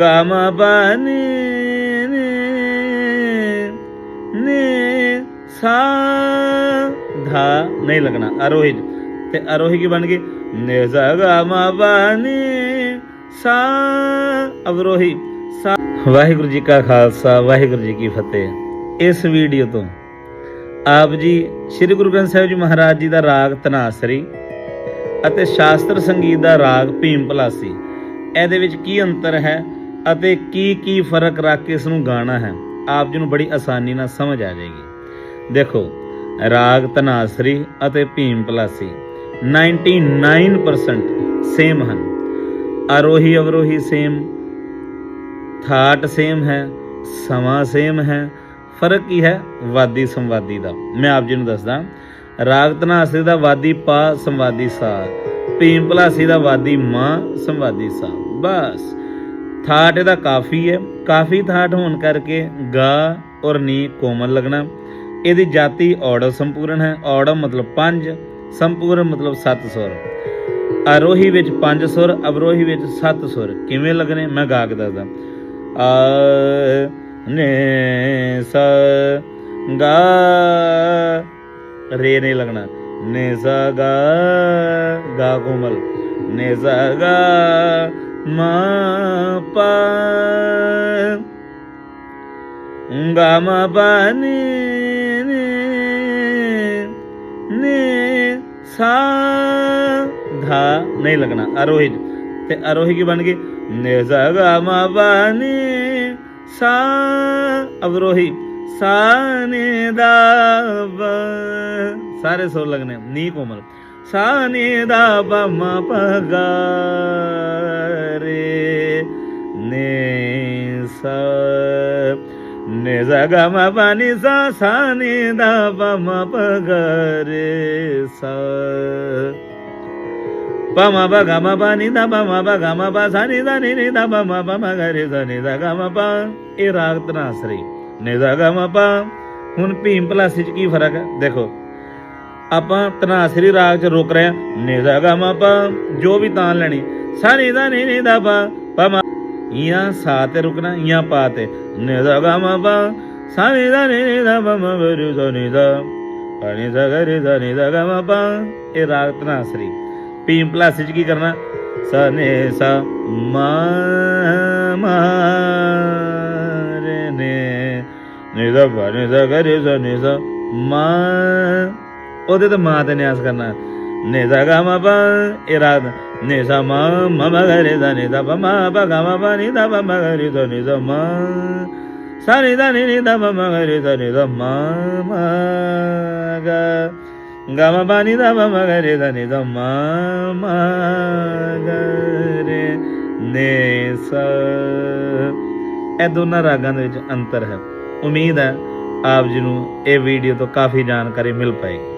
ਗਾ ਮਾ ਸਾ ਧਾ ਨਹੀਂ ਲੱਗਣਾ ਆਰੋਹੀ ਤੇ ਆਰੋਹੀ ਕੀ ਬਣ ਗਈ ਨੇ ਸਾ ਗਾ ਸਾ ਅਵਰੋਹੀ ਸਾ ਵਾਹਿਗੁਰੂ ਜੀ ਕਾ ਖਾਲਸਾ ਵਾਹਿਗੁਰੂ ਜੀ ਕੀ ਫਤਿਹ ਇਸ ਵੀਡੀਓ ਤੋਂ ਆਪ ਜੀ ਸ੍ਰੀ ਗੁਰੂ ਗ੍ਰੰਥ ਸਾਹਿਬ ਜੀ ਮਹਾਰਾਜ ਜੀ ਦਾ ਰਾਗ ਤਨਾਸਰੀ ਅਤੇ ਸ਼ਾਸਤਰ ਸੰਗੀਤ ਦਾ ਰਾਗ ਭੀਮ ਭਲਾਸੀ ਇਹਦੇ ਵਿੱਚ ਕੀ ਅੰਤਰ ਹੈ ਅਤੇ ਕੀ ਕੀ ਫ਼ਰਕ ਰੱਖ ਕੇ ਇਸ ਨੂੰ ਗਾਣਾ ਹੈ? ਆਪ ਜੀ ਨੂੰ ਬੜੀ ਆਸਾਨੀ ਨਾਲ ਸਮਝ ਆ ਜਾਏਗੀ। ਦੇਖੋ, ਰਾਗ ਤਨਾਸਰੀ ਅਤੇ ਭੀਮ ਪਲਾਸੀ 99% ਸੇਮ ਹਨ। ਆਰੋਹੀ ਅਵਰੋਹੀ ਸੇਮ ਥਾਟ ਸੇਮ ਹੈ, ਸਮਾਂ ਸੇਮ ਹੈ। ਫ਼ਰਕ ਕੀ ਹੈ? ਵਾਦੀ ਸੰਵਾਦੀ ਦਾ। ਮੈਂ ਆਪ ਜੀ ਨੂੰ ਦੱਸਦਾ, ਰਾਗ ਧਨਾਸਰੀ ਦਾ ਵਾਦੀ ਪਾ ਸੰਵਾਦੀ ਸਾ ਭੀਮ ਭਲਾਸੀ ਦਾ ਵਾਦੀ ਮਾਂ, ਸੰਵਾਦੀ ਸਾ ਬਸ। ਥਾਟ ਇਹਦਾ ਕਾਫੀ ਹੈ। ਕਾਫੀ ਥਾਟ ਹੋਣ ਕਰਕੇ ਗਾ ਔਰ ਨੀ ਕੋਮਲ ਲੱਗਣਾ। ਇਹਦੀ ਜਾਤੀ ਔੜਮ ਸੰਪੂਰਨ ਹੈ। ਔੜਵ ਮਤਲਬ ਪੰਜ, ਸੰਪੂਰਨ ਮਤਲਬ ਸੱਤ ਸੁਰ। ਆਰੋਹੀ ਵਿੱਚ ਪੰਜ ਸੁਰ, ਅਵਰੋਹੀ ਵਿੱਚ ਸੱਤ ਸੁਰ। ਕਿਵੇਂ ਲੱਗਣੇ? ਮੈਂ ਗਾ ਕੇ ਦੱਸਦਾ। ਆ ਨੇ ਸ, ਗਾ, ਰੇ ਨਹੀਂ ਲੱਗਣਾ। ਨੇ ਸ ਗਾ ਗਾ ਕੋਮਲ ਨੇ ਸ ਗਾ ਮਾ ਨੀ ਨੀ ਸਾ ਧਾ ਨਹੀਂ ਲੱਗਣਾ ਅਰੋਹੀ ਤੇ ਅਰੋਹੀ ਕੀ ਬਣ ਗਈ ਨੇ ਸ ਸਾ ਅਵਰੋਹੀ साने दाब सारे सोर लगने नी कोमल साने दाबा म पगा रे ने सा ने जागा मा पाणी सा साने दाबा पगा रे सा పమ పగ మ ప ని ద పమ పగ మ ప స ని ద ని ని ద పమ పమ గ రి స ని ద ప ఈ ਨਿਦਾਗਮ ਆਪਾਂ ਹੁਣ ਭੀਮ ਭਲਾਸੀ ਚ ਕੀ ਫ਼ਰਕ ਹੈ? ਦੇਖੋ, ਆਪਾਂ ਤਨਾਸਰੀ ਰਾਗ ਚ ਰੁਕ ਰਹੇ ਆ ਨਿਦਾਗਮ ਆਪਾਂ ਜੋ ਵੀ ਤਾਨ ਲੈਣੀ, ਸਾਰੇ ਦਾ ਨੇ ਨੇ ਦਾ ਪਾ। ਪਮ ਇਆਂ ਸਾ ਰੁਕਣਾ ਇਆਂ ਪਾ ਤੇ। ਨਿਦਾਗਮ ਪਾ ਸਾਰੇ ਦਾ ਨੇ ਨੇ ਦਾ ਪਮ ਬਰੂ ਸੋਨੀ ਦਾ। ਅਣੀ ਦਾ ਗਰੇ ਦਾ ਨਿਦਾਗਮ ਪਾ ਇਹ ਰਾਗ ਤਨਾਸਰੀ। ਭੀਮ ਭਲਾਸੀ ਚ ਕੀ ਕਰਨਾ? ਸਨੇ ਸਾ, ਮਾ ਮਾ। ਨਿਸਾ ਵਾ ਨਿਸਾ ਗਰੇ ਸਾ ਨਿਸਾ ਮਾ। ਉਹਦੇ ਤੇ ਮਾਂ ਤੇ ਨਿਆਸ ਕਰਨਾ। ਨਿਸਾ ਗਾ ਮਾ ਪਾ ਇਰਾਦ। ਨਿਸਾ ਮਾ ਮਮ ਗਰੇ ਸਾ ਨਿਸਾ ਪਾ ਮਾ ਪਾ ਗਾ ਮਾ ਪਾ ਨਿਸਾ ਪਾ ਦਾ ਗਰੇ ਸਾ ਨਿਸਾ ਮਾ। ਸਾ, ਨਿਸਾ, ਨੀ, ਨਿਸਾ ਪਾ ਮਾ ਗਰੇ ਸਾ ਨਿਸਾ ਮਾ ਮਾ ਗਾ। ਗਾ ਮਾ ਪਾ ਨਿਸਾ ਪਾ ਮਾ ਗਰੇ ਸਾ ਨਿਸਾ ਮਾ ਮਾ ਗਰੇ ਨੇ ਸਾ ਇਹ ਦੋਨਾਂ ਰਾਗਾਂ ਦੇ ਵਿੱਚ ਅੰਤਰ ਹੈ। ਉਮੀਦ ਹੈ ਆਪ ਜੀ ਨੂੰ ਇਹ ਵੀਡੀਓ ਤੋਂ ਕਾਫੀ ਜਾਣਕਾਰੀ ਮਿਲ ਪਾਏਗੀ।